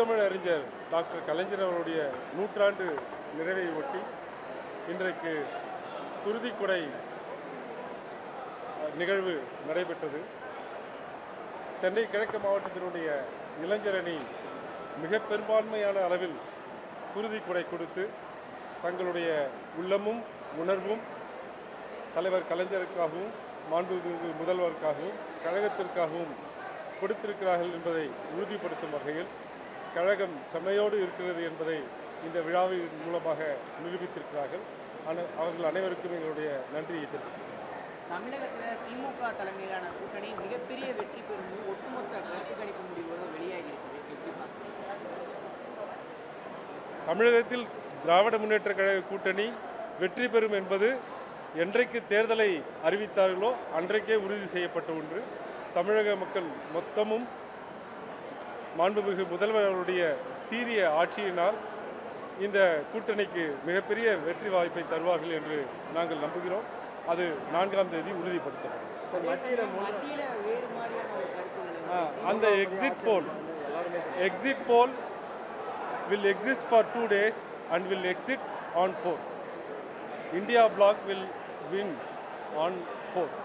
முத்தமிழ் அறிஞர் டாக்டர் கலைஞர் அவருடைய நூற்றாண்டு நிறைவை ஒட்டி இன்றைக்கு குருதிக்குடை நிகழ்வு நடைபெற்றது. சென்னை கிழக்கு மாவட்டத்தினுடைய இளைஞரணி மிக பெரும்பான்மையான அளவில் குருதிக்குடை கொடுத்து தங்களுடைய உள்ளமும் உணர்வும் தலைவர் கலைஞருக்காகவும் மாண்புமிகு முதல்வருக்காகவும் கழகத்திற்காகவும் கொடுத்திருக்கிறார்கள் என்பதை உறுதிப்படுத்தும் வகையில் கழகம் செம்மையோடு இருக்கிறது என்பதை இந்த விழாவின் மூலமாக நிரூபித்திருக்கிறார்கள். அன- அவர்கள் அனைவருக்கும் எங்களுடைய நன்றியை தெரிவிக்கிறேன். தமிழகத்தில் திமுக தலைமையிலான கூட்டணி மிகப்பெரிய வெற்றி பெறும் ஒட்டுமொத்த கருத்து கணிப்பு முடிவுகளும் வெளியாகி தமிழகத்தில் திராவிட முன்னேற்ற கழக கூட்டணி வெற்றி பெறும் என்பது என்றைக்கு தேர்தலை அறிவித்தார்களோ அன்றைக்கே உறுதி செய்யப்பட்ட ஒன்று. தமிழக மக்கள் மொத்தமும் மாண்புமிகு முதல்வர் அவருடைய சீரிய ஆட்சியினால் இந்த கூட்டணிக்கு மிகப்பெரிய வெற்றி வாய்ப்பை தருவார்கள் என்று நாங்கள் நம்புகிறோம் அது நான்காம் தேதி உறுதிப்படுத்தப்படும் அந்த exit poll exit poll will exist for two days and will exit on 4th. India bloc will win on 4th.